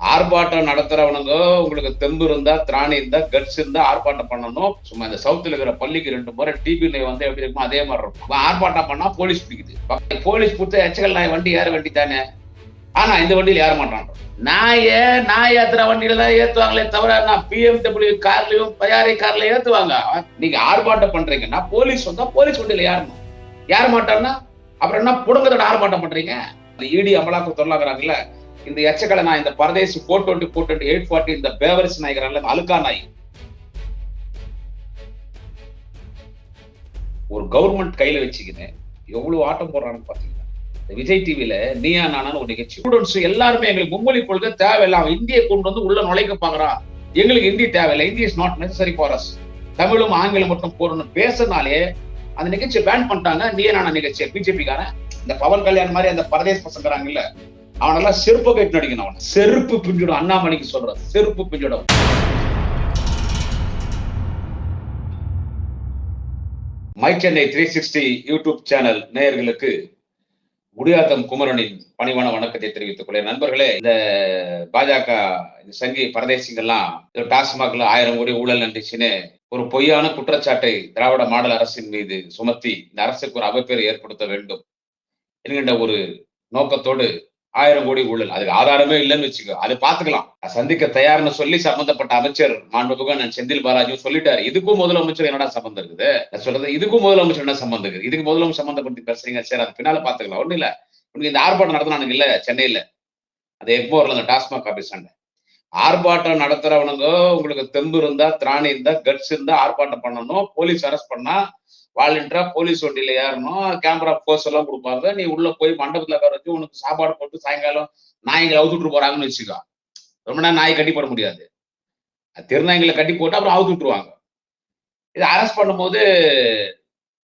ஆர்ப்பாட்டம் நடத்துறவனுங்க உங்களுக்கு தெம்பு இருந்தா திராணி இருந்தா கட்ஸ் இருந்தா ஆர்ப்பாட்டம் பண்ணணும். சும்மா இந்த சவுத்துல இருக்கிற பள்ளிக்கு ரெண்டு முறை டிபில வந்து எப்படி இருக்குமோ அதே மாதிரி இருக்கும். ஆர்ப்பாட்டம் பண்ணா போலீஸ் பிடிக்குது. போலீஸ் பிடிச்ச எச்சகல் நாய் வண்டி ஏற வண்டி தானே ஆனா இந்த வண்டியில ஏற மாட்டான் நாய நாய் ஏத்துற வண்டியில தான் ஏத்துவாங்களே தவிர நான் பிஎம்டபிள்யூ கார்லயும் பயாரி கார்ல ஏத்துவாங்க. நீங்க ஆர்ப்பாட்டம் பண்றீங்கன்னா போலீஸ் வந்தா போலீஸ் வண்டியில ஏறணும் ஏற மாட்டான்னா? அப்புறம் என்ன புடுங்கத்தோட ஆர்ப்பாட்டம் பண்றீங்க? இடி அமலாக்க தொல்லாக்குறாங்கல்ல இந்த எச்சக்கலை நாய் இந்த பரதேசி four twenty four twenty eight forty இந்த பேவரிஸ் நாய்கிறான்ல அழுக்கா நாய். ஒரு கவர்மெண்ட் கையில வச்சுக்கின்னு எவ்வளவு ஆட்டம் போடுறான்னு பாத்தீங்கன்னா இந்த விஜய் டிவில நீயா நானான்னு ஒரு நிகழ்ச்சி. ஸ்டூடெண்ட்ஸ் எல்லாருமே எங்களுக்கு மும்மொழி கொள்கை தேவையில்லை அவன் இந்தியை கொண்டு வந்து உள்ள நுழைக்க பாக்குறான் எங்களுக்கு ஹிந்தி தேவையில்லை. Hindi is not necessary for us தமிழும் ஆங்கிலம் மட்டும் போறணும் பேசினாலே அந்த நிகழ்ச்சியை பேன் பண்ணிட்டாங்க. நீயா நானா நிகழ்ச்சியை. பிஜேபிக்காரன் இந்த பவன் கல்யாண் மாதிரி அந்த பரதேஷ் பசங்கிறாங்கல்ல அவனெல்லாம் செருப்பு கட்டி நடிக்கணும் அவன். செருப்பு பிஞ்சிடும் அண்ணாமணிக்கு சொல்ற செருப்பு பிஞ்சிடும் my Chennai three sixty YouTube channel நேயர்களுக்கு குடியாத்தம் குமரனின் பணிவான வணக்கத்தை தெரிவித்துக் கொள்கிறேன். நண்பர்களே இந்த பாஜக இந்த சங்கி பரதேசிங்கெல்லாம் டாஸ்மாக்ல ஆயிரம் கோடி ஊழல் நடிச்சுன்னு ஒரு பொய்யான குற்றச்சாட்டை திராவிட மாடல் அரசின் மீது சுமத்தி இந்த அரசுக்கு ஒரு அவப்பேறு ஏற்படுத்த வேண்டும் என்கின்ற ஒரு நோக்கத்தோடு ஆயிரம் கோடி ஊழல். அதுக்கு ஆதாரமே இல்லைன்னு வச்சுக்கோ. அது பாத்துக்கலாம் சந்திக்க தயார்னு சொல்லி சம்பந்தப்பட்ட அமைச்சர் மாண்புக நான் செந்தில் பாலாஜியும் சொல்லிட்டாரு. இதுக்கும் முதலமைச்சர் என்னடா சம்பந்தம் இருக்குது? நான் சொல்றது இதுக்கும் முதலமைச்சர் என்ன சம்பந்தம் இருக்குது? இதுக்கு முதலமைச்சர் சம்பந்தப்பட்டு பேசுறீங்க சரி அது பின்னால பாத்துக்கலாம் ஒண்ணு இல்ல. உனக்கு இந்த ஆர்ப்பாட்டம் நடத்தினானுங்க இல்ல. சென்னையில. அது எக்மோர்ல அந்த டாஸ்மாக் ஆபீஸ் ஆர்ப்பாட்டம் நடத்துறவனுங்க உங்களுக்கு தெம்பு இருந்தா திராணி இருந்தா கட்ஸ் இருந்தா ஆர்ப்பாட்டம் பண்ணணும். போலீஸ் அரெஸ்ட் பண்ணா வாலண்டியரா போலீஸ் வண்டியில ஏறணும். கேமரா போஸ் எல்லாம் கொடுப்பாங்க. நீ உள்ள போய் மண்டபத்துல உட்கார வச்சு உனக்கு சாப்பாடு போட்டு சாயங்காலம் நாய்களை அவுத்துட்டு போறாங்கன்னு வச்சுக்கோ. ரொம்ப நேரம் நாய் கட்டி போட முடியாது. திருநாய்களை கட்டி போட்டு அப்புறம் அவுத்து விட்டுருவாங்க. இதை அரெஸ்ட் பண்ணும்போது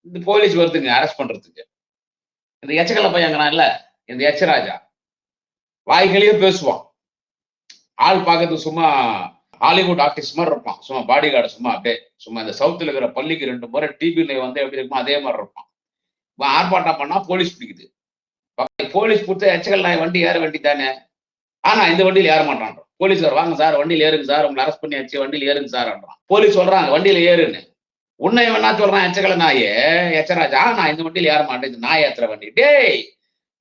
இந்த போலீஸ் வருதுங்க அரெஸ்ட் பண்றதுக்கு. இந்த எச்சக்கல்ல இல்ல இந்த எச்சராஜா. வாய்களையும் பேசுவான். ஆள் பார்க்கறதுக்கு சும்மா ஹாலிவுட் ஆர்டிஸ்ட் மாதிரி இருப்பான். சும்மா பாடி கார்டு சும்மா அப்படியே சும்மா இந்த சவுத்துல இருக்கிற பள்ளிக்கு ரெண்டு முறை டிபியில் வந்து எப்படி இருக்குமோ அதே மாதிரி இருப்பான். இப்போ ஆர்ப்பாட்டம் பண்ணா போலீஸ் பிடிக்குது. போலீஸ் கொடுத்த எச்சகல் நாய் வண்டி ஏற வண்டி தானே ஆனா இந்த வண்டியில் ஏற மாட்டான் போலீஸ் வாங்க சார் வண்டியில் ஏறுங்க சார் உங்களை அரெஸ்ட் பண்ணியாச்சு வண்டியில் ஏறுங்க சார்ன்றான் போலீஸ் சொல்றாங்க வண்டியில ஏறுன்னு. உன்னை வேணா சொல்றான் எச்சகல நாயே? எச்சராஜா நான் இந்த வண்டியில ஏற மாட்டேன் இந்த நாய் ஏத்துற வண்டி. டேய்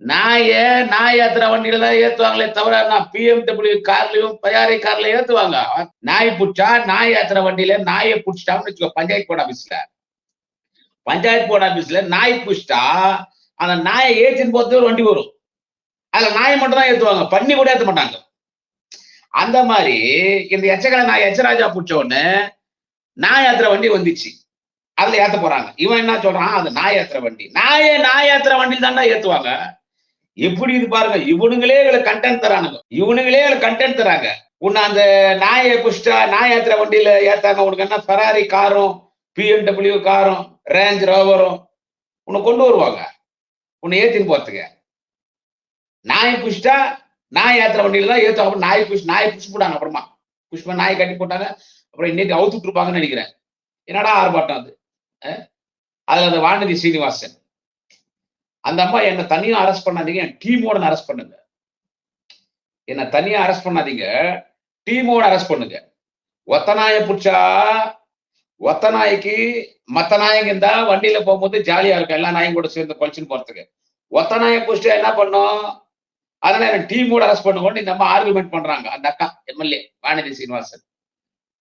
நாய நாய் ஏத்துற வண்டியில தான் ஏத்துவாங்களே தவிர நான் பிஎம்டபிள்யூ கார்லயும் பயாரி கார்ல ஏத்துவாங்க. நாய் புடிச்சா நாய் ஏத்துற வண்டியில நாயை புடிச்சிட்டான்னு வச்சுக்கோ பஞ்சாயத்து போர்டு ஆபீஸ்ல பஞ்சாயத்து போர்டு ஆபீஸ்ல நாய் பிடிச்சிட்டா அந்த நாயை ஏற்றின்னு போறது ஒரு வண்டி வரும். அதுல நாயை மட்டும் தான் ஏத்துவாங்க. பண்ணி கூட ஏத்த மாட்டாங்க. அந்த மாதிரி இந்த எச்சக்கலை நாய் எச்சராஜா பிடிச்ச உடனே நாய் ஏத்துற வண்டி வந்துச்சு. அதுல ஏத்த போறாங்க. இவன் என்ன சொல்றான்? அது நாய் ஏத்துற வண்டி. நாயே நாய் ஏத்துற வண்டியில் தான்டா ஏத்துவாங்க. எப்படி இது பாருங்க இவனுங்களே எங்களுக்கு கண்டென்ட் தரானுங்க. இவனுங்களே எங்களுக்கு கண்டென்ட் தராங்க. உன்னை அந்த நாயை குஷ்டா நாய் ஏத்துற வண்டியில ஏத்தாங்க உனக்கு என்ன ஃபெராரி காரும் பிஎம்டபிள்யூ காரும் ரேஞ்ச் ரோவரும் உன்னை கொண்டு வருவாங்க. உன்னை ஏத்தின்னு போறதுக்கு. நாயை குஷ்டா நாய் ஏத்துற வண்டியில தான் ஏத்துவாங்க. அப்புறம் நாய் குஷ் நாயை குஷ் போட்டாங்க அப்புறமா. குஷ்மா நாய் நாயை கட்டி போட்டாங்க. அப்புறம் இன்னைக்கு அவுத்துட்டு இருப்பாங்கன்னு நினைக்கிறேன். என்னடா ஆர்ப்பாட்டம் அது அதுல அந்த வானதி சீனிவாசன். அந்த அம்மா என்னை தனியா அரெஸ்ட் பண்ணாதீங்க என் டீமோட அரெஸ்ட் பண்ணுங்க. என்னை தனியா அரெஸ்ட் பண்ணாதீங்க டீமோட அரெஸ்ட் பண்ணுங்க. ஒத்தநாய பிடிச்சா ஒத்த நாய்க்கு மத்த நாயங்க இருந்தா வண்டியில போகும்போது ஜாலியா இருக்கும் எல்லா நாயும் கூட சேர்ந்து கொலைச்சுன்னு போறதுக்கு. ஒத்த நாயை பிடிச்சிட்டு என்ன பண்ணும்? அதனால என்ன டீமோட அரெஸ்ட் பண்ணுவோம்னு இந்த அம்மா ஆர்குமெண்ட் பண்றாங்க. அந்த அக்கா எம்எல்ஏ வானதி சீனிவாசன்.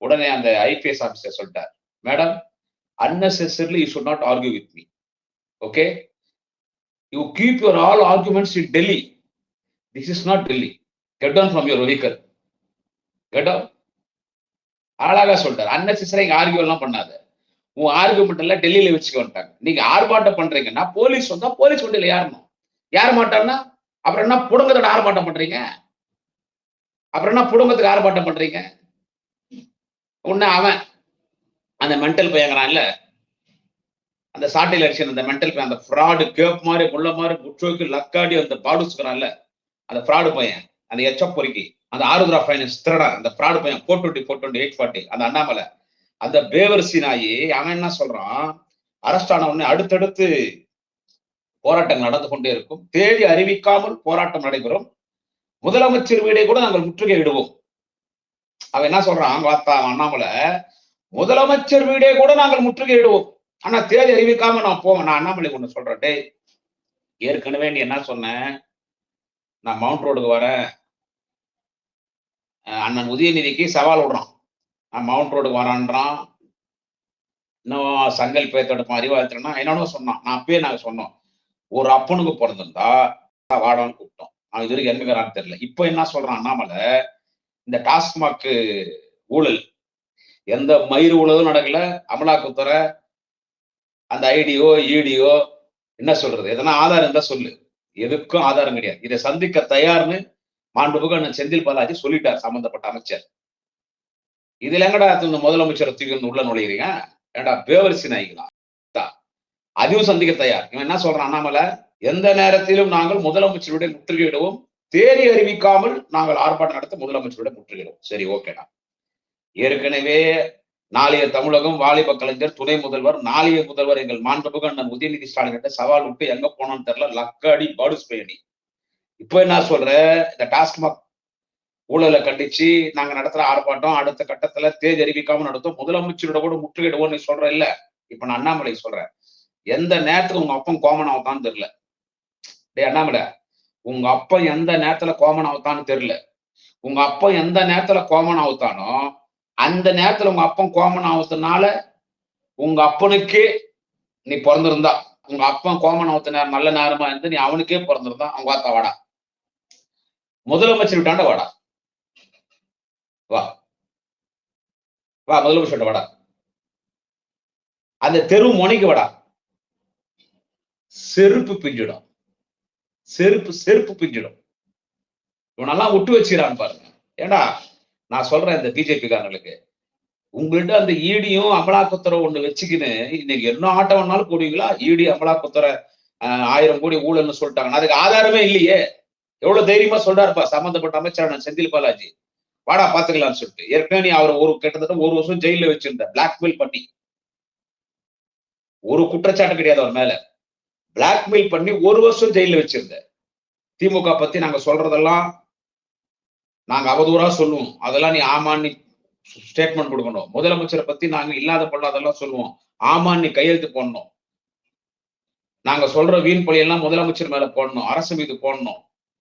உடனே அந்த ஐபிஎஸ் ஆபீசர் சொல்லிட்டார் madam unnecessarily you should not argue with me okay you keep your all arguments in Delhi this is not Delhi get down from your vehicle get down. அழகா சொல்றாரு. Unnecessary argue எல்லாம் பண்ணாத. உன் argument எல்லாம் டெல்லியில வச்சுக்க வந்துட்டாங்க. நீங்க ஆர்ப்பாட்டம் பண்றீங்கன்னா போலீஸ் வந்தா போலீஸ் வண்டியில ஏறணும். யார மாட்டான்னா அப்புறம் என்ன புடுங்கத்தோட ஆர்ப்பாட்டம் பண்றீங்க? அப்புறம் என்ன புடுங்கத்துக்கு ஆர்ப்பாட்டம் பண்றீங்க? உன்ன அவன் அந்த மென்டல் பயங்கரான்ல அந்த சாட்டையில் அடிச்சு அந்த மென்டல் அந்த ஃப்ராடு கேப் மாதிரி முள்ள மாதிரி முற்றோக்கு லக்காடி அந்த பாடுச்சுக்கிறான்ல அந்த ஃப்ராடு பையன் அந்த எச்ச பொறுக்கி அந்த ஆருத்ரா ஃபைனான்ஸ் திருடா அந்த ஃப்ராடு பையன் four twenty four twenty eight forty அந்த அண்ணாமலை அந்த பேவர்சி நாயி அவன் என்ன சொல்றான்? அரெஸ்ட் ஆன உடனே அடுத்தடுத்து போராட்டங்கள் நடந்து கொண்டே இருக்கும். தேதி அறிவிக்காமல் போராட்டம் நடைபெறும். முதலமைச்சர் வீடை கூட நாங்கள் முற்றுகையிடுவோம் அவன் என்ன சொல்றான்? வாத்தா அண்ணாமலை முதலமைச்சர் வீடே கூட நாங்கள் முற்றுகையிடுவோம் ஆனா தேதி அறிவிக்காம நான் போவேன். நான் அண்ணாமலை ஒண்ணு சொல்றேன்? டேய் ஏற்கனவே நீ என்ன சொன்ன? நான் மவுண்ட் ரோடுக்கு வரேன். அண்ணன் உதயநிதிக்கு சவால் விடுறான். நான் மவுண்ட் ரோடுக்கு வரான்றான். இன்னும் சங்கல் பேத்தெடுப்போம் அறிவாளத்துலன்னா என்னன்னு சொன்னான். நான் அப்பயே நாங்க சொன்னோம். ஒரு அப்பனுக்கு பிறந்திருந்தா வாடான்னு கூப்பிட்டோம். அவன் இது வரைக்கும் என்னங்கிறான்னு தெரியல. இப்போ என்ன சொல்றான் அண்ணாமலை? இந்த டாஸ்மாக் ஊழல் எந்த மயிர் ஊழலும் நடக்கல அமலாக்கத்துறை அந்த ஐடியோ ஈடியோ என்ன சொல்றது? எதனா ஆதாரம் இருந்தா சொல்லு. எதுக்கும் ஆதாரம் கிடையாது. இதை சந்திக்க தயார்னு மாண்புமிகு அண்ணன் செந்தில் பாலாஜி சொல்லிட்டார் சம்பந்தப்பட்ட அமைச்சர். இதுல எங்கடா இந்த முதலமைச்சர் தூக்கி வந்து உள்ள நுழையிறீங்க? ஏடா பேவரிசி நாய்களா அதுவும் அதையும் சந்திக்க தயார். இவன் என்ன சொல்றான்? அண்ணாமலை எந்த நேரத்திலும் நாங்கள் முதலமைச்சருடைய முற்றுகையிடுவோம். தேதி அறிவிக்காமல் நாங்கள் ஆர்ப்பாட்டம் நடத்த முதலமைச்சருடைய முற்றுகையிடுவோம். சரி ஓகேடா. ஏற்கனவே நாளைய தமிழகம் வாலிப கலைஞர் துணை முதல்வர் நாளைய முதல்வர் எங்கள் மாண்புமிகு அண்ணன் உதயநிதி ஸ்டாலின் கிட்ட சவால் விட்டு எங்க போனோம்னு தெரியல. லக்கடி பாடுஸ் பயணி இப்போ என்ன சொல்றேன் இந்த டாஸ்மாக் ஊழலை கண்டிச்சு நாங்க நடத்துற ஆர்ப்பாட்டம் அடுத்த கட்டத்துல தேதி அறிவிக்காம நடத்தும். முதலமைச்சரோட கூட முற்றுகையிடுவோம்னு நீ சொல்ற இல்ல? இப்ப நான் அண்ணாமலை சொல்றேன். எந்த நேரத்துக்கு உங்க அப்பன் கோமன் ஆகுதான்னு தெரியல. டேய் அண்ணாமலை உங்க அப்பன் எந்த நேரத்துல கோமன் ஆகுதான்னு தெரியல. உங்க அப்பன் எந்த நேரத்துல கோமன் ஆகுத்தானோ அந்த நேரத்துல உங்க அப்பன் கோமன் ஆகுறதுனால உங்க அப்பனுக்கே நீ பிறந்திருந்தா உங்க அப்பன் கோமன் ஆகுத்த நேரம் நல்ல நேரமா இருந்து நீ அவனுக்கே பிறந்திருந்தா அவங்க அத்தா வாடா. முதலமைச்சர் விட்டாண்ட வாடா. வா. வா முதலமைச்சர் வாடா. அந்த தெரு முனைக்கு வாடா. செருப்பு பிஞ்சிடும். செருப்பு செருப்பு பிஞ்சிடும். இவனெல்லாம் விட்டு வச்சுக்கிறான்னு பாருங்க. ஏண்டா? நான் சொல்றேன் இந்த பிஜேபிக்காரங்களுக்கு. உங்கள்கிட்ட அந்த ஈடியும் அமலாக்கத்துறை ஒண்ணு வச்சுக்கின்னு இன்னைக்கு என்ன ஆட்டம் வேணாலும் போடுவீங்களா? ஈடி அமலாக்கத்துறை ஆயிரம் கோடி ஊழல்னு சொல்லிட்டாங்க அதுக்கு ஆதாரமே இல்லையே. எவ்வளவு தைரியமா சொல்றாருப்பா சம்பந்தப்பட்ட அமைச்சரான செந்தில் பாலாஜி. வாடா பாத்துக்கலாம்னு சொல்லிட்டு. ஏற்கனவே நீ அவர் ஒரு கிட்டத்தட்ட ஒரு வருஷம் ஜெயில வச்சிருந்த பிளாக்மெயில் பண்ணி. ஒரு குற்றச்சாட்டு கிடையாது அவர் மேல. பிளாக்மெயில் பண்ணி ஒரு வருஷம் ஜெயில வச்சிருந்த. திமுக பத்தி நாங்க சொல்றதெல்லாம் நாங்க அவதூறா சொல்லுவோம். அதெல்லாம் நீ ஆமான்னு ஸ்டேட்மெண்ட் கொடுக்கணும். முதலமைச்சரை பத்தி நாங்க இல்லாத பொல்லாதெல்லாம் சொல்லுவோம். ஆமான்னு நீ கையெழுத்து போடணும். நாங்க சொல்ற வீண் பழியெல்லாம் முதலமைச்சர் மேல போடணும். அரசு மீது போடணும்.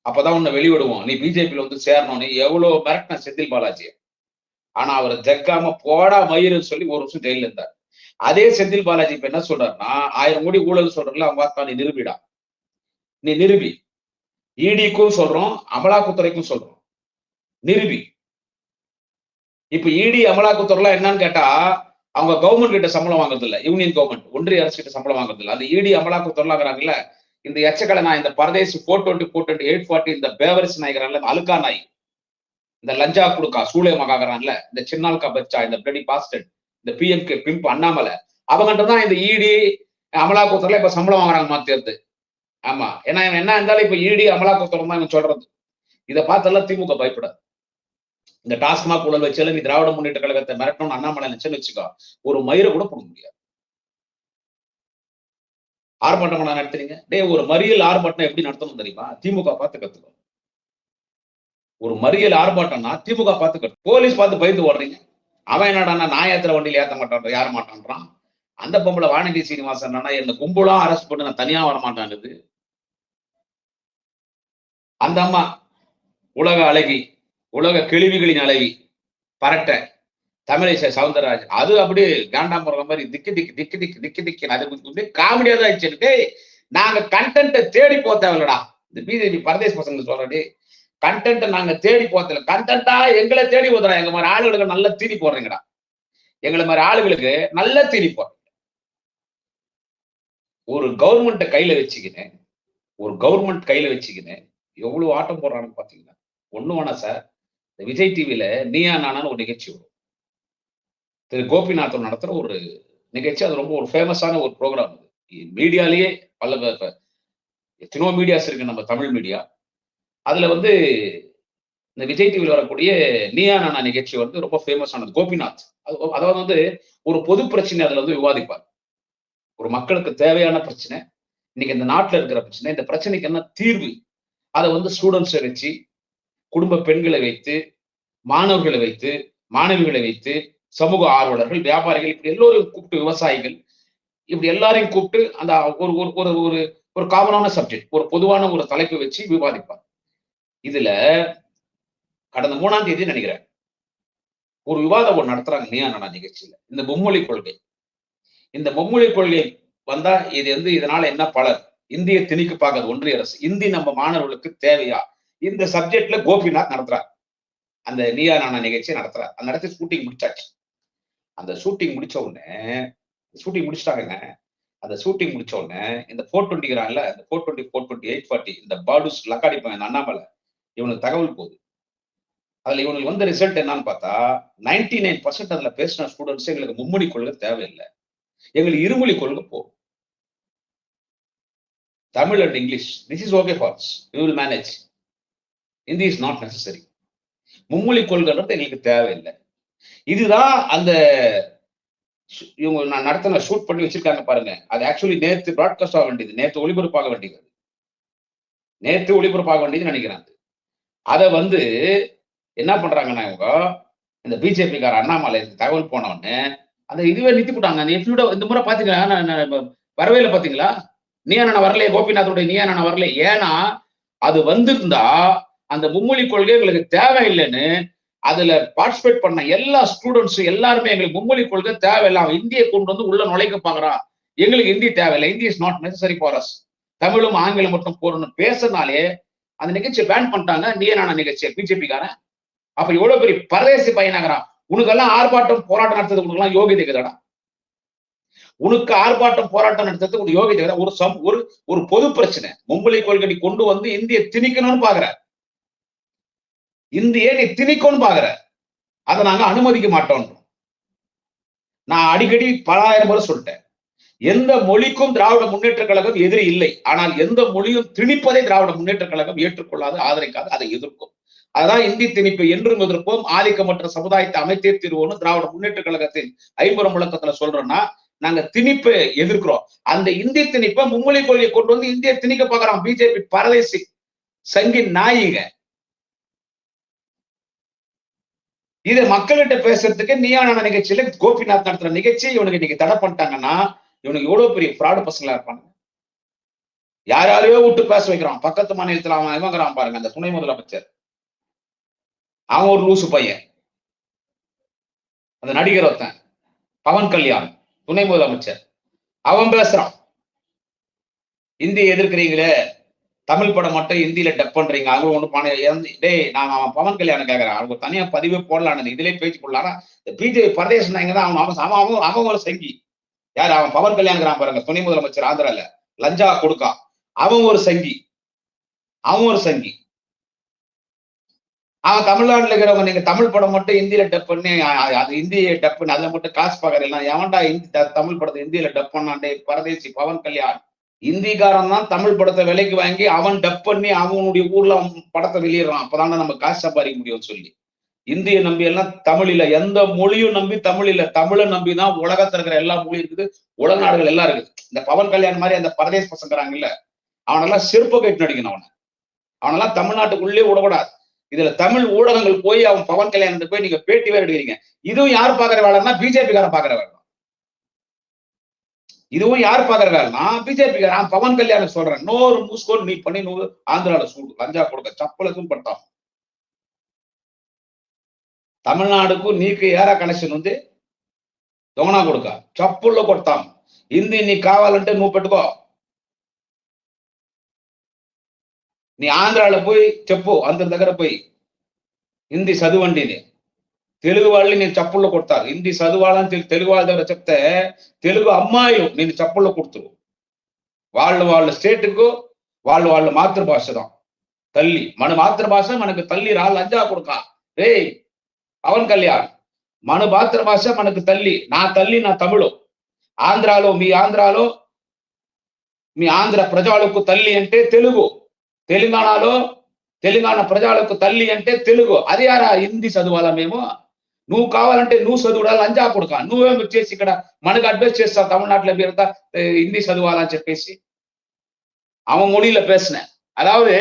அப்பதான் உன்னை வெளிவிடுவோம். நீ பிஜேபியில வந்து சேரணும். நீ எவ்வளவு மிரட்டின செந்தில் பாலாஜி ஆனா அவர் ஜக்காம போடா மயிருன்னு சொல்லி ஒரு வருஷம் ஜெயில இருந்தார். அதே செந்தில் பாலாஜி இப்ப என்ன சொல்றாருன்னா ஆயிரம் கோடி ஊழல் சொல்றதுல அவங்க பார்த்தா நீ நிரூபிடா. நீ நிரூபி. இடிக்கும் சொல்றோம் அமலாக்கத்துறைக்கும் சொல்றோம். நிருபி. இப்ப இடி அமலாக்கத்துறைலாம் என்னன்னு கேட்டா அவங்க கவர்மெண்ட் கிட்ட சம்பளம் வாங்குறது இல்ல. யூனியன் கவர்மெண்ட் ஒன்றிய அரசு கிட்ட சம்பளம் வாங்குறது இல்ல. அந்த இடி அமலாக்கத்துறைலாங்கிறாங்கல்ல இந்த எச்சக்கலை நான் இந்த பரதேசி four twenty four twenty eight forty இந்த பேவரிஸ் நாய்கிறான்ல இந்த அலுக்கா நாய் இந்த லஞ்சா குடுக்கா சூளை மகாகிறான்ல இந்த சின்னால்கா பச்சா இந்த பிளடி பாஸ்டட் இந்த பிஎம்கே பிம்ப் அண்ணாமலை அவங்ககிட்ட தான் இந்த இடி அமலாக்கத்துறையில இப்ப சம்பளம் வாங்குறாங்க மாத்தியது ஆமா. ஏன்னா இவன் என்ன இருந்தாலும் இப்ப இடி அமலாக்கத்துறை தான் இவன் சொல்றது. இதை பார்த்தெல்லாம் திமுக பயப்படாது. இந்த டாஸ்மாக் ஊழல் வச்சாலும் நீ திராவிட முன்னேற்ற கழகத்தை மிரட்டணும் அண்ணாமலை நினைச்சுன்னு வச்சுக்கோ ஒரு மயிரை கூட போட முடியாது. ஆர்ப்பாட்டம் நான் நடத்துறீங்க டேய் ஒரு மறியல் ஆர்ப்பாட்டம் எப்படி நடத்தணும் தெரியுமா? திமுக பார்த்து கத்துக்கோ. ஒரு மறியல் ஆர்ப்பாட்டம்னா திமுக பார்த்து கத்து போலீஸ் பார்த்து பயந்து ஓடுறீங்க. அவன் என்னடா நான் ஏத்துற வண்டியில ஏத்த மாட்டான் யார மாட்டான்றான். அந்த பொம்பளை வானதி சீனிவாசன் என்னன்னா என்ன கும்பலா அரெஸ்ட் பண்ணி நான் தனியா வர மாட்டானுது அந்த அம்மா உலக அழகி உலக கேள்விகளின் அளவி பரட்ட தமிழிசை சவுந்தரராஜன். அது அப்படியே காண்டாம் போற மாதிரி திக்கு திக்கு திக்கு திக்கு திக்கு திக்கு அது வந்து காமெடியா தான் ஆயிடுச்சு நாங்க கண்டென்ட்டை தேடி போக தேவையில்லடா. இந்த பிஜேபி பரதேஷ் பசங்க சொல்றடி கண்டென்ட்டை நாங்க தேடி போத்தல கண்டென்ட்டா எங்களை தேடி போதுடா. எங்க மாதிரி ஆளுகளுக்கு நல்ல தீனி போடுறீங்கடா. எங்களை மாதிரி ஆளுகளுக்கு நல்ல தீனி போடுறீங்க. ஒரு கவர்மெண்ட்டை கையில வச்சுக்கின்னு ஒரு கவர்மெண்ட் கையில வச்சுக்கின்னு எவ்வளவு ஆட்டம் போடுறான்னு பாத்தீங்கன்னா ஒண்ணு வேணா சார் இந்த விஜய் டிவியில நீயா நானான்னு ஒரு நிகழ்ச்சி வரும். திரு கோபிநாதன் நடத்துற ஒரு நிகழ்ச்சி. அது ரொம்ப ஒரு ஃபேமஸான ஒரு ப்ரோக்ராம் அது. மீடியாலேயே பல ப- எத்தனையோ மீடியாஸ் இருக்கு நம்ம தமிழ் மீடியா. அதுல வந்து இந்த விஜய் டிவியில் வரக்கூடிய நீயா நானா நிகழ்ச்சி வந்து ரொம்ப ஃபேமஸ் ஆனது கோபிநாத். அது- அதாவது வந்து ஒரு பொது பிரச்சனை அதுல வந்து விவாதிப்பார். ஒரு மக்களுக்கு தேவையான பிரச்சனை. இன்னைக்கு இந்த நாட்டில் இருக்கிற பிரச்சனை. இந்த பிரச்சனைக்கு என்ன தீர்வு? அதை வந்து ஸ்டூடெண்ட்ஸை வச்சு குடும்ப பெண்களை வைத்து மாணவர்களை வைத்து மாணவிகளை வைத்து சமூக ஆர்வலர்கள் வியாபாரிகள் இப்படி எல்லோரும் கூப்பிட்டு விவசாயிகள் இப்படி எல்லாரையும் கூப்பிட்டு அந்த ஒரு ஒரு ஒரு ஒரு ஒரு காமனான சப்ஜெக்ட் ஒரு பொதுவான ஒரு தலைப்பு வச்சு விவாதிப்பார். இதுல கடந்த மூணாம் தேதி நினைக்கிறேன் ஒரு விவாதம் ஒன்று நடத்துறாங்க நீயா நிகழ்ச்சியில. இந்த மும்மொழி கொள்கை. இந்த மும்மொழி கொள்கை வந்தா இது வந்து இதனால என்ன பலர் இந்திய திணிக்கு பார்க்கறது ஒன்றிய அரசு. இந்தி நம்ம மாணவர்களுக்கு தேவையா? இந்த சப்ஜெக்ட்ல கோபிநாத் நடத்துறார். அந்த நீயா நானா நிகழ்ச்சியை நடத்துறார். அந்த இடத்துல ஷூட்டிங் முடிச்சாச்சு. அந்த ஷூட்டிங் முடிச்ச உடனே ஷூட்டிங் முடிச்சிட்டாங்க அந்த ஷூட்டிங் முடிச்ச உடனே இந்த ஃபோர் டுவெண்ட்டிக்கிறான்ல இந்த four twenty four twenty eight forty இந்த பாடுஸ் லக்காடி பையன் அண்ணாமலை இவனுக்கு தகவல் போகுது. அதுல இவனுக்கு வந்த ரிசல்ட் என்னன்னு பார்த்தா நைன்டி நைன் பர்சன்ட் அதுல பேசின ஸ்டூடெண்ட்ஸ் எங்களுக்கு மும்மொழி கொள்கை தேவையில்லை. எங்களுக்கு இருமொழி கொள்கை போகும் Tamil and English this is okay for us you will manage Hindi is not necessary மும்மொழி கொள்கைன்றது எங்களுக்கு தேவையில்லை. இதுதான் அந்த இவங்க நான் நடத்தின ஷூட் பண்ணி வச்சிருக்காங்க பாருங்க. அது ஆக்சுவலி நேற்று ப்ராட்காஸ்ட் ஆக வேண்டியது. நேற்று ஒளிபரப்பாக வேண்டியது. நேற்று ஒளிபரப்பாக வேண்டியது நினைக்கிறேன் அதை வந்து என்ன பண்றாங்கன்னா இவங்க இந்த பிஜேபிக்கார அண்ணாமலை தகவல் போன அந்த இதுவே நிறுத்தி போட்டாங்க அந்த எபிசோட இந்த முறை பாத்தீங்களா? வரவே இல்லை பாத்தீங்களா? நீயா நான் வரலையே கோபிநாத்தோட நீ நான் வரலையே. ஏன்னா அது வந்திருந்தா அந்த மும்மொழி கொள்கை எங்களுக்கு தேவையில்லைன்னு அதுல பார்ட்டிசிபேட் பண்ண எல்லா ஸ்டூடெண்ட்ஸும் எல்லாருமே எங்களுக்கு மும்மொழி கொள்கை தேவையில்லை அவன் இந்தியை கொண்டு வந்து உள்ள நுழைக்க பாக்குறான் எங்களுக்கு ஹிந்தி தேவையில்லை. Hindi is not necessary for us தமிழும் ஆங்கிலம் மட்டும் போறணும் பேசினாலே அந்த நிகழ்ச்சியை பேன் பண்ணிட்டாங்க. நீயே நான நிகழ்ச்சியை? பிஜேபிக்காரன் அப்ப எவ்வளவு பெரிய பரதேசி பையனாகிறான் உனக்கெல்லாம் ஆர்ப்பாட்டம் போராட்டம் நடத்துறது உனக்கெல்லாம் யோகிதை இருக்குதாடா உனக்கு ஆர்ப்பாட்டம் போராட்டம் நடத்துறது உனக்கு யோகிதை ஒரு சம் ஒரு ஒரு பொது பிரச்சனை. மும்பளி கொள்கை கொண்டு வந்து இந்திய திணிக்கணும்னு பாக்குற இந்திய நீ திணிக்கோன்னு பாக்குற. அதை நாங்க அனுமதிக்க மாட்டோம் நான் அடிக்கடி பலாயிரம் முறை சொல்லிட்டேன். எந்த மொழிக்கும் திராவிட முன்னேற்ற கழகம் எதிரி இல்லை. ஆனால் எந்த மொழியும் திணிப்பதை திராவிட முன்னேற்ற கழகம் ஏற்றுக்கொள்ளாது ஆதரிக்காது அதை எதிர்க்கும். அதான் இந்தி திணிப்பை என்றும் எதிர்ப்போம். ஆதிக்கமற்ற சமுதாயத்தை அமைத்தே தீர்வோம்னு திராவிட முன்னேற்ற கழகத்தின் ஐம்புறம் முழக்கத்துல சொல்றோம்னா நாங்க திணிப்பை எதிர்க்கிறோம். அந்த இந்திய திணிப்பை மும்மொழி கொள்கையை கொண்டு வந்து இந்திய திணிக்க பாக்குறான் பிஜேபி பரதேசி சங்கி நாயிங்க இதை மக்கள்கிட்ட பேசுறதுக்கு நீயான நிகழ்ச்சியில கோபிநாத் நடத்துற நிகழ்ச்சி இவனுக்கு இன்னைக்கு தடை பண்ணிட்டாங்கன்னா இவனுக்கு எவ்வளவு பெரிய ஃப்ராடு பசங்களா இருப்பாங்க யார் யாரையோ விட்டு பேச வைக்கிறான். பக்கத்து மாநிலத்துல அவன் இவங்கிறான் பாருங்க அந்த துணை முதலமைச்சர். அவன் ஒரு லூசு பையன். அந்த நடிகர் ஒருத்தன் பவன் கல்யாண் துணை முதலமைச்சர். அவன் பேசுறான். இந்தியை எதிர்க்கிறீங்களே தமிழ் படம் மட்டும் இந்தியில டப் பண்றீங்க. அவங்க ஒன்று பானை டேய் நான் அவன் பவன் கல்யாணம் கேட்கறேன் அவங்க தனியா பதிவே போடலான்னு இதுலயே பேச்சு போடலாம் பிஜேபி பரதேசம் தான் அவன் அவன் அவன் அவன் ஒரு சங்கி. யார்? அவன் பவன் கல்யாண்கிறான் பாருங்க. துணை முதலமைச்சர் ஆந்திரால. லஞ்சா கொடுக்கா. அவன் ஒரு சங்கி. அவன் ஒரு சங்கி. அவன் தமிழ்நாட்டில் இருக்கிறவங்க நீங்க தமிழ் படம் மட்டும் இந்தியில டப் பண்ணி அது இந்திய டப் பண்ணி அதுல மட்டும் காசு பாக்குறீங்களா? எவன்டா இந்தி தமிழ் படத்தை இந்தியில டப் பண்ணாண்டே? பரதேசி பவன் கல்யாண். இந்திக்காரன் தான் தமிழ் படத்தை விலைக்கு வாங்கி அவன் டப் பண்ணி அவனுடைய ஊர்ல அவன் படத்தை வெளியிடுறான். அப்பதானே நம்ம காசு சம்பாதிக்க முடியும்னு சொல்லி. இந்திய நம்பி எல்லாம் தமிழ் இல்ல. எந்த மொழியும் நம்பி தமிழ் இல்ல. தமிழை நம்பி தான் உலகத்துல இருக்கிற எல்லா மொழியும் இருக்குது. உலக நாடுகள் எல்லாம் இருக்குது. இந்த பவன் கல்யாண் மாதிரி அந்த பரதேஷ் பசங்கிறாங்கல்ல அவனெல்லாம் செருப்பு கட்டு நடிக்கணும் அவனை. அவனெல்லாம் தமிழ்நாட்டுக்குள்ளே விடக்கூடாது. இதுல தமிழ் ஊடகங்கள் போய் அவன் பவன் கல்யாணத்துக்கு போய் நீங்க பேட்டி வேற எடுக்கிறீங்க. இதுவும் யார் பாக்குற வேலைன்னா பிஜேபி காரன் பாக்குற வேலை. இதுவும் யார் பாக்குற வேலைன்னா பிஜேபி காரன் பவன் கல்யாணம் சொல்றேன் நூறு மூஸ்கோல் நீ பண்ணி நூறு ஆந்திரால சூடு லஞ்சா கொடுக்க சப்பலுக்கும் பட்டான் தமிழ்நாடுக்கும் நீக்கு ஏற கனெக்ஷன் வந்து దొంగనా కొడుక చప్పుల్లో కొడతాం హిందీ నీకు కావాలంటే నువ్వు పెట్టుకో నీ ఆంధ్రాలో పోయి చెప్పు అందరి దగ్గర పోయి హిందీ చదవండి అని తెలుగు వాళ్ళని నేను చప్పుల్లో కొడతారు హిందీ చదవాలని తెలుగు వాళ్ళ దగ్గర చెప్తే తెలుగు అమ్మాయిలు నేను చప్పుళ్ళు కొడుతురు. వాళ్ళు వాళ్ళ స్టేట్కు వాళ్ళు వాళ్ళ మాతృభాష తల్లి మన మాతృభాష మనకు తల్లి రా లంజా కొడుక. రే పవన్ కళ్యాణ్ మన మాతృభాష మనకు తల్లి నా తల్లి నా తమిళు ఆంధ్రాలో మీ ఆంధ్రాలో మీ ఆంధ్ర ప్రజలకు తల్లి అంటే తెలుగు. తెలంగాణలో తెలంగాణ ప్రజలకు తల్లి అంటే తెలుగు. అది ఆరా హిందీ చదవాలా మేము? నువ్వు కావాలంటే నువ్వు చదువుడా లంజా కొడుక. నువ్వేం వచ్చేసి ఇక్కడ మనకు అడ్వైస్ చేస్తావు தமிழ்நாட்டில் இருந்தா ஹிந்தி சதுவாலான்னு చెప్పేసి. அவன் மொழியில பேசினேன் அதாவது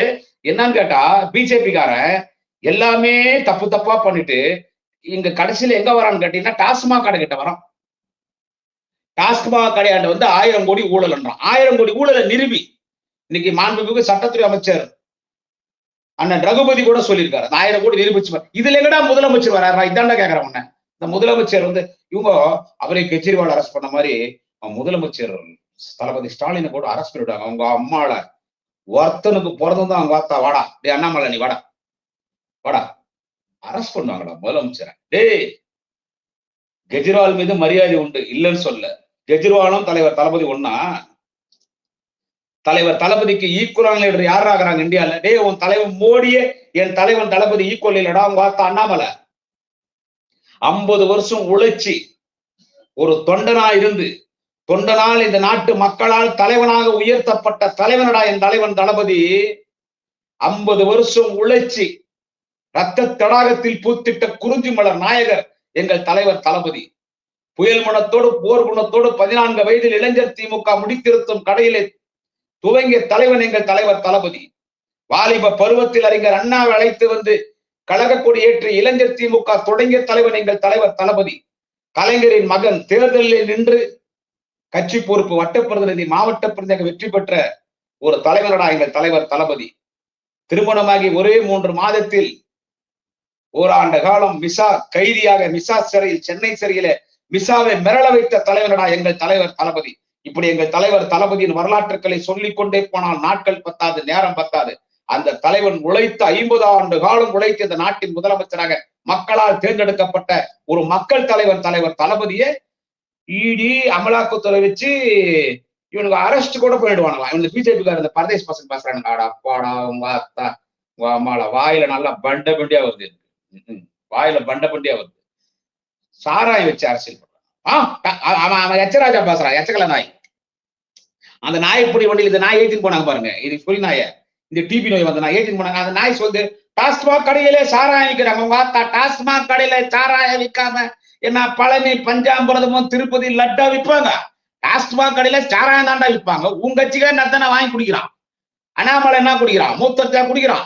என்னன்னு கேட்டா பிஜேபிக்காரன் எல்லாமே தப்பு தப்பா பண்ணிட்டு இங்க கடைசியில எங்க வரான்னு கேட்டீங்கன்னா டாஸ்மாக் கடை கிட்ட வரான் டாஸ்மாக் கடையாண்ட வந்து ஆயிரம் கோடி ஊழல்ன்றான் ஆயிரம் கோடி ஊழலை நிறுவி இன்னைக்கு மாண்புமிகு சட்டத்துறை அமைச்சர் அண்ணன் ரகுபதி கூட சொல்லியிருக்காரு. ஆயிரம் கோடி நிரூபிச்சு இதுல எங்கடா முதலமைச்சர் வராரா இதாண்டா கேக்குறேன் உன்ன. இந்த முதலமைச்சர் வந்து இவங்க அவரே கெஜ்ரிவால் அரெஸ்ட் பண்ண மாதிரி அவன் முதலமைச்சர் தளபதி ஸ்டாலினை கூட அரெஸ்ட் பண்ணிவிட்டாங்க. அவங்க அம்மால. ஒருத்தனுக்கு பிறந்ததும் அவங்க வாத்தா வாடா. டே அண்ணாமலை நீ வாடா. வாடா. அரெஸ்ட் பண்ணுவாங்கடா முதலமைச்சரை. டேய் கெஜ்ரிவால் மீது மரியாதை உண்டு இல்லைன்னு சொல்ல கெஜ்ரிவாலும் தலைவர் தளபதி ஒன்னா தலைவர் தளபதிக்கு ஈக்குவலான லீடர் யார் ஆகுறாங்க இந்தியால. டேய் உன் தலைவன் மோடியே என் தலைவன் தளபதி ஈக்குவல் இல்லடா அவங்க வார்த்தை அண்ணாமலை. ஐம்பது வருஷம் உழைச்சி ஒரு தொண்டனா இருந்து தொண்டனால் இந்த நாட்டு மக்களால் தலைவனாக உயர்த்தப்பட்ட தலைவனடா என் தலைவன் தளபதி. ஐம்பது வருஷம் உழைச்சி ரத்த தடாகத்தில் பூத்திட்ட குறிஞ்சி மலர் நாயகர் எங்கள் தலைவர் தளபதி. புயல் மனத்தோடு போர் குணத்தோடு பதினான்கு வயதில் இளைஞர் திமுக முடித்திருத்தும் கடையிலே துவங்கிய தலைவன் எங்கள் தலைவர் தளபதி. வாலிப பருவத்தில் அறிஞர் அண்ணாவை அழைத்து வந்து கழகக்கொடி ஏற்றி இளைஞர் திமுக தொடங்கிய தலைவன் எங்கள் தலைவர் தளபதி. கலைஞரின் மகன் தேர்தலில் நின்று கட்சி பொறுப்பு வட்ட பிரதிநிதி மாவட்ட பிரதிநிதியாக வெற்றி பெற்ற ஒரு தலைவனடா எங்கள் தலைவர் தளபதி. திருமணமாகி ஒரே மூன்று மாதத்தில் ஓராண்டு காலம் மிசா கைதியாக மிசா சிறையில் சென்னை சிறையில மிசாவை மிரள வைத்த தலைவனடா எங்கள் தலைவர் தளபதி. இப்படி எங்கள் தலைவர் தளபதியின் வரலாற்றுக்களை சொல்லிக் கொண்டே போனால் நாட்கள் பத்தாது நேரம் பத்தாது. அந்த தலைவன் உழைத்து ஐம்பது ஆண்டு காலம் உழைத்து இந்த நாட்டின் முதலமைச்சராக மக்களால் தேர்ந்தெடுக்கப்பட்ட ஒரு மக்கள் தலைவர் தலைவர் தளபதியை இடி அமலாக்கத்துறை வச்சு இவனுக்கு அரெஸ்ட் கூட பண்ணிடுவானுங்களா இவனுக்கு பிஜேபிக்கார இந்த பரதேஷ் பசங்க பேசுறாங்க ஆடா அப்பாடா உங்க அத்தா வாயில நல்லா பண்ட பண்டியா வருது வாயில பண்ட பண்டியா வருது. சாராய் வச்சு அரசியல் அவன் அவன் எச்சராஜா பேசுறான் எச்சக்கல நாய். அந்த நாய்ப்புடி வண்டியில் இந்த நாய் ஏத்தின்னு போனாங்க பாருங்க. இது புலி நாய. இந்த டிபி நோய் வந்த நாய் ஏற்றின்னு போனாங்க. அந்த நாய் சொல்லுது டாஸ்மாக் கடையிலே சாராயம் விற்கிறாங்க உங்க டாஸ்மாக் கடையில சாராயம் விற்காம என்ன பழனி பஞ்சாமிரதமும் திருப்பதி லட்டா விற்பாங்க? டாஸ்மாக் கடையில சாராயம் தாண்டா விற்பாங்க. உங்க கட்சிக்காரன் நத்தனை வாங்கி குடிக்கிறான். அண்ணாமலை என்ன குடிக்கிறான்? மூத்தத்தை குடிக்கிறான்.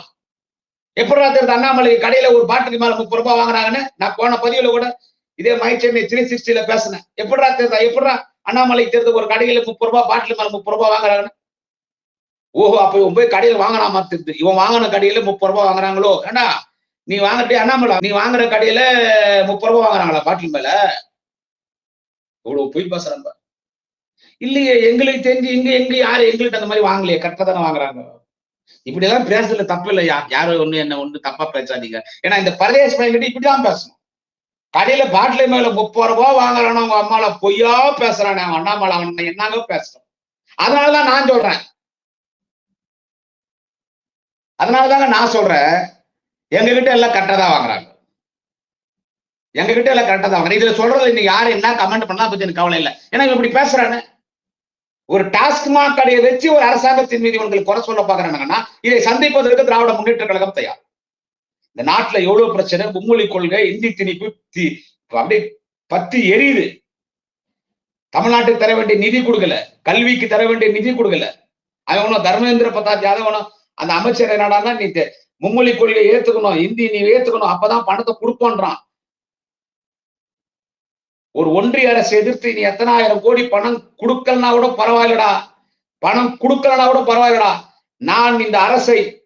எப்படா தெரியுது அண்ணாமலை கடையில ஒரு பாட்டுக்கு மேல முப்பது ரூபாய் வாங்குறாங்கன்னு? நான் போன பதிவுல கூட இதே மை சென்னை த்ரீ சிக்ஸ்டில பேசினேன். எப்படா தெரியுதா எப்படா அண்ணாமலை தேர்தல் ஒரு கடையில முப்பது ரூபாய் பாட்டில் மேல முப்பது ரூபாய் வாங்குறாங்கன்னு ஓஹோ அப்ப இவன் போய் கடையில வாங்கினாமா தெரியுது. இவன் வாங்கின கடையில முப்பது ரூபாய் வாங்குறாங்களோ? ஏண்டா? நீ வாங்கிட்டே அண்ணாமலை. நீ வாங்குற கடையில முப்பது ரூபாய் வாங்குறாங்களா பாட்டில் மேல? இவ்வளவு பொய் பேசுறான் இல்லையே எங்களுக்கு தெரிஞ்சு இங்க எங்க யாரு எங்களுக்கு அந்த மாதிரி வாங்கலையே. கரெக்டா தானே வாங்குறாங்க. இப்படி எல்லாம் பேசுறதுல தப்பு இல்லையா? யாரும் ஒண்ணு என்ன ஒண்ணு தப்பா பேசாதீங்க. ஏன்னா இந்த பரதேச பயன்கிட்ட இப்படிதான் பேசணும். கடையில பாட்டில மேல முப்பது ரூபாய் வாங்குறானோ அவங்க அம்மால பொய்யா பேசுறானே அவன் அண்ணாமலை அவன் என்னங்க பேசுறான்? அதனாலதான் நான் சொல்றேன். அதனாலதாங்க நான் சொல்றேன். எங்க கிட்ட எல்லாம் கரெக்டா தான் வாங்குறாங்க. எங்க கிட்ட எல்லாம் கரெக்டா தான் வாங்குறாங்க. இதுல சொல்றது இன்னைக்கு யாரு என்ன கமெண்ட் பண்ணா பத்தி எனக்கு கவலை இல்லை. ஏன்னா இப்படி பேசுறானு. ஒரு டாஸ்மாக் கடையை வச்சு ஒரு அரசாங்கத்தின் மீது உங்களுக்கு குறை சொல்ல பாக்குறாங்கன்னா இதை சந்திப்பதற்கு திராவிட முன்னேற்ற கழகம் தயார். இந்த நாட்டுல எவ்வளவு பிரச்சனை? மும்மொழி கொள்கை இந்தி திணிப்பு தி- அப்படியே பத்தி எரியுது. தமிழ்நாட்டுக்கு தர வேண்டிய நிதி கொடுக்கல. கல்விக்கு தர வேண்டிய நிதி கொடுக்கல. அவன் தர்மேந்திர பிரதாப் யாதவனும் அந்த அமைச்சர் என்னடான்னா நீ தெ- மும்மொழி கொள்கையை ஏத்துக்கணும் இந்தி நீ ஏத்துக்கணும் அப்பதான் பணத்தை கொடுப்போன்றான். ஒரு ஒன்றிய அரசு எதிர்த்து நீ எத்தனாயிரம் கோடி பணம் கொடுக்கலனா கூட பரவாயில்லடா. பணம் கொடுக்கலனா கூட பரவாயில்லடா. நான் இந்த அரசை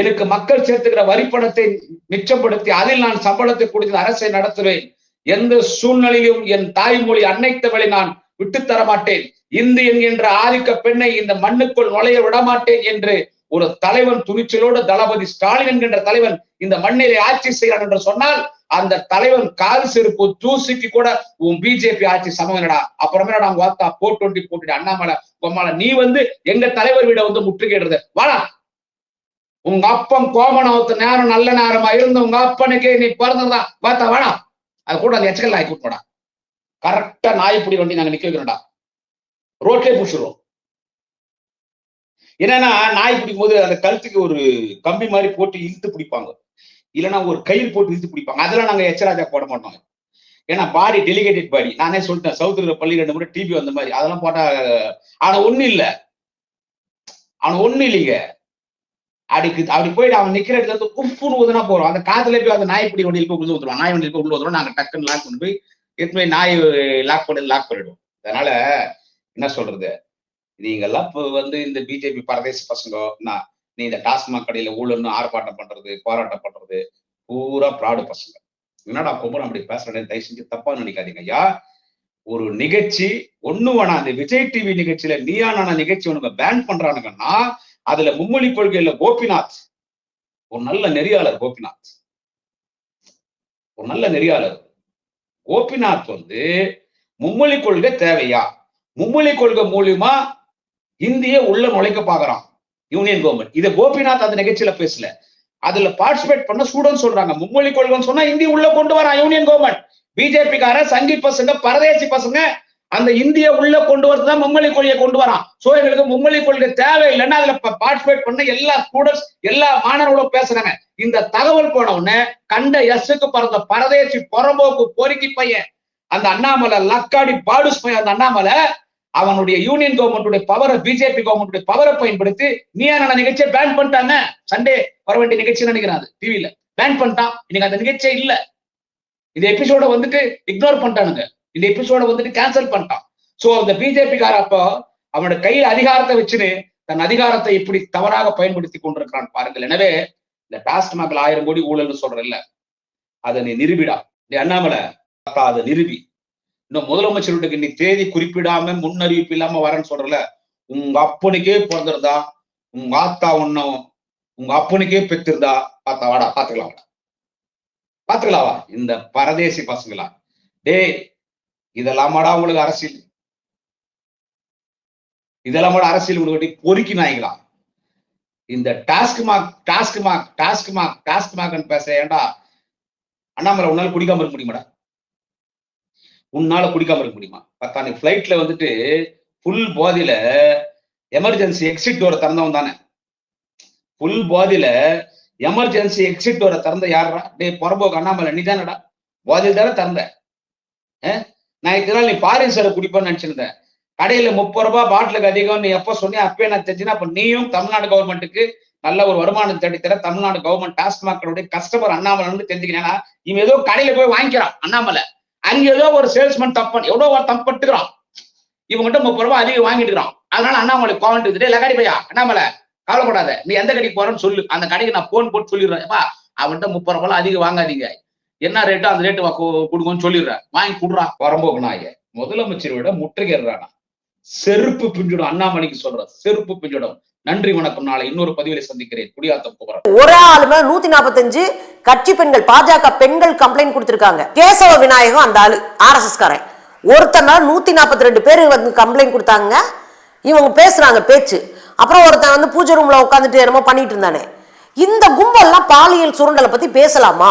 எனக்கு மக்கள் சேர்த்துக்கிற வரிப்பணத்தை மிச்சப்படுத்தி அதில் நான் சம்பளத்தை கொடுத்து அரசை நடத்துவேன். எந்த சூழ்நிலையிலும் என் தாய்மொழி அன்னை தமிழை நான் விட்டுத்தர மாட்டேன் இந்து என்கின்ற ஆதிக்க பெண்ணை இந்த மண்ணுக்குள் நுழைய விட மாட்டேன் என்று ஒரு தலைவன் துணிச்சலோடு தளபதி ஸ்டாலின் என்கின்ற தலைவன் இந்த மண்ணிலே ஆட்சி செய்கிறான் என்று சொன்னால் அந்த தலைவன் கால் செருப்பு தூசிக்கு கூட உன் பிஜேபி ஆட்சி சமவனடா அப்புறமே நாங்க வார்த்தா போட்டு டுவெண்ட்டி போட்டு அண்ணாமலை பொம்மால நீ வந்து எங்க தலைவர் வீட வந்து முற்றுகையிடுறது. வாடா உங்க அப்பன் கோமணத்து நேரம் நல்ல நேரமா இருந்து உங்க அப்பனுக்கே நீ பிறந்ததா பார்த்தா வாடா. அது கூட அந்த எச்சக்கல் ஆக்கி விட்டுடா கரெக்டா நாய்ப்புடி வண்டி நாங்க நிக்க வைக்கிறோம்டா. ரோட்லயே புடிச்சிருவோம். என்னன்னா நாய் பிடிக்கும் போது அந்த கழுத்துக்கு ஒரு கம்பி மாதிரி போட்டு இழுத்து பிடிப்பாங்க. இல்லைன்னா ஒரு கயிறு போட்டு இழுத்து பிடிப்பாங்க. அதெல்லாம் நாங்க எச்சராஜா போட மாட்டோம். ஏன்னா பாடி டெலிகேட்டட் பாடி நானே சொல்லிட்டேன் சவுத்துல பள்ளி ரெண்டு முறை டிவி வந்த மாதிரி. அதெல்லாம் போட்டா ஆனா ஒண்ணு இல்ல. ஆனா ஒண்ணு இல்லைங்க. அதுக்கு அப்படி போயிட்டு அவன் நிக்கிற இடத்துல இருந்து உப்புன்னு ஊதுனா போறோம் அந்த காதுல போய் அந்த நாய் பிடி வண்டியில் போய் உள்ள ஊத்துருவான். நாய் வண்டியில் போய் உள்ள ஊத்துருவோம் நாங்க டக்குன்னு லாக் பண்ணி போய் எத்தனை நாய் லாக் பண்ணி லாக் பண்ணிடுவோம். அதனால என்ன சொல்றது? நீங்கெல்லாம் இப்போ வந்து இந்த பிஜேபி பரதேச பசங்க நான் நீ இந்த டாஸ்மாக் கடையில ஊழல்னு ஆர்ப்பாட்டம் பண்றது போராட்டம் பண்றது பூரா ப்ராடு பசங்க. என்னடா குமரன் அப்படி பேசுறேன் தயவு செஞ்சு தப்பா நினைக்காதீங்க ஐயா. ஒரு நிகழ்ச்சி ஒண்ணு வேணாம் அந்த விஜய் டிவி நிகழ்ச்சியில நீயானான நிகழ்ச்சி உனக்கு பேன் பண்றானுங்கன்னா அதுல மும்மொழி கொள்கையில கோபிநாத் ஒரு நல்ல நெறியாளர் கோபிநாத். ஒரு நல்ல நெறியாளர். கோபிநாத் வந்து மும்மொழி கொள்கை தேவையா? மும்மொழி கொள்கை மூலியமா இந்திய உள்ள நுழைக்க பாக்குறான் யூனியன் கவர்மெண்ட் இதை கோபிநாத் அந்த நிகழ்ச்சியில பேசல. அதுல பார்ட்டிசிபேட் பண்ண ஸ்டூடெண்ட் சொல்றாங்க மும்மொழி கொள்கைன்னு சொன்னா இந்தி உள்ள கொண்டு வரான் யூனியன் கவர்மெண்ட் பிஜேபி சங்கி பசங்க பரதேசி பசங்க அந்த இந்திய உள்ள கொண்டு வரது தான் மும்மொழி கொள்கையை கொண்டு வரான். சோ எங்களுக்கு மும்மொழி கொள்கை தேவையில்லைன்னா அதுல பார்ட்டிசிபேட் பண்ண எல்லா ஸ்டூடெண்ட்ஸ் எல்லா மாணவர்களும் பேசுறாங்க. இந்த தகவல் போன உடனே கண்ட எஸ்ஸுக்கு பிறந்த பரதேசி புறம்போக்கு பொறுக்கி பையன் அந்த அண்ணாமலை லக்காடி பாடுஸ் பையன் அந்த அண்ணாமலை அவனுடைய யூனியன் கவர்மெண்டுடைய பவரை பிஜேபி கவர்மெண்டுடைய பவரை பயன்படுத்தி நீ என்ன நிகழ்ச்சியை பேன் பண்ணிட்டாங்க? சண்டே வர வேண்டிய நிகழ்ச்சி நினைக்கிறேன் அது டிவியில பேன் பண்ணிட்டான். இன்னைக்கு அந்த நிகழ்ச்சியே இல்ல. இந்த எபிசோட வந்துட்டு இக்னோர் பண்ணிட்டானுங்க. இந்த எபிசோட வந்துட்டு கேன்சல் பண்ணிட்டான். சோ அந்த பிஜேபி கார அப்போ அவனோட கையில அதிகாரத்தை வச்சுன்னு தன் அதிகாரத்தை இப்படி தவறாக பயன்படுத்தி கொண்டிருக்கிறான் பாருங்கள். எனவே இந்த டாஸ்மாக்ல ஆயிரம் கோடி ஊழல்னு சொல்றல்ல அதை நீ நிரூபிடா. நீ அண்ணாமலை அக்கா அதை நிரூபி. இன்னும் முதலமைச்சருடைய நீ தேதி குறிப்பிடாம முன்னறிவிப்பு இல்லாம வரேன்னு சொல்றல உங்க அப்பனுக்கே பிறந்திருந்தா உங்க ஆத்தா உன்னும் உங்க அப்பனுக்கே பெற்றிருந்தா பார்த்தா வாடா பாத்துக்கலாம் வாடா பாத்துக்கலாவா இந்த பரதேசி பசங்களா? டேய் இதெல்லாமாடா உங்களுக்கு அரசியல்? இதெல்லாமாடா அரசியல் உங்களுக்கு பொறுக்கி நாய்களா இந்த task mark task mark task mark task மார்க்னு பேச ஏன்டா அண்ணாமலை உன்னால குடிக்காம இருக்க முடியுமாடா? உன்னால குடிக்காம இருக்க முடியுமா? பத்தாண்டு ஃபிளைட்ல வந்துட்டு ஃபுல் போதியில எமர்ஜென்சி எக்ஸிட் டோரை திறந்தவன் தானே. ஃபுல் போதியில எமர்ஜென்சி எக்ஸிட் டோரை திறந்த யாரா டேய் புறம்போக்கு அண்ணாமலை நீ தானடா போதையில் தானே திறந்த. நான் இதனால நீ பாரின் சார் குடிப்பேன்னு நினைச்சிருந்தேன். கடையில முப்பது ரூபாய் பாட்டிலுக்கு அதிகம் நீ எப்ப சொன்னி அப்பயே நான் தெரிஞ்சுன்னா அப்ப நீயும் தமிழ்நாடு கவர்மெண்ட்டுக்கு நல்ல ஒரு வருமானம் தேடித்தர தமிழ்நாடு கவர்மெண்ட் டாஸ்மாக்களுடைய கஸ்டமர் அண்ணாமலைன்னு தெரிஞ்சுக்கிறேன்னா இவன் ஏதோ கடையில போய் வாங்கிக்கிறான் அண்ணாமலை. அங்க ஏதோ ஒரு சேல்ஸ்மேன் தப்பன் எவ்வளோ ஒரு தப்பட்டுக்கிறான் இவங்ககிட்ட முப்பது ரூபாய் அதிகம் வாங்கிட்டு இருக்கிறான். அதனால அண்ணாமலை கோவன் இல்லை லகாடி பையா அண்ணாமலை கவலைப்படாத. நீ எந்த கடைக்கு போறேன்னு சொல்லு. அந்த கடைக்கு நான் போன் போட்டு சொல்லிடுறேன். அவன்கிட்ட முப்பது ரூபாய் அதிகம் வாங்காதீங்க. என்ன ரேட்டோ அந்த ரேட்டு கொடுங்கன்னு சொல்லிடுறேன் வாங்கி கொடுறா. வரம்போக்கு நாய முதலமைச்சரோட முற்றுகிறானா செருப்பு பிஞ்சிடும் அண்ணாமலைக்கு சொல்றேன் செருப்பு பிஞ்சிடும் நன்றி வணக்கம். நாளை இன்னொரு பதிவிலை சந்திக்கிறேன். குடியாத்தம் குமரன் ஒரு ஆளுமே நூத்தி நாற்பத்தஞ்சு கட்சி பெண்கள் பாஜக பெண்கள் கம்ப்ளைண்ட் கொடுத்திருக்காங்க. கேசவ விநாயகம் அந்த ஆளு ஆர்எஸ்எஸ் காரன் ஒருத்தன் நூத்தி நாற்பத்தி ரெண்டு பேர் வந்து கம்ப்ளைண்ட் கொடுத்தாங்க. இவங்க பேசுறாங்க பேச்சு. அப்புறம் ஒருத்தன் வந்து பூஜை ரூம்ல உட்காந்துட்டு என்னமோ பண்ணிட்டு இருந்தானே. இந்த கும்பல்லாம் பாலியல் சுரண்டலை பத்தி பேசலாமா?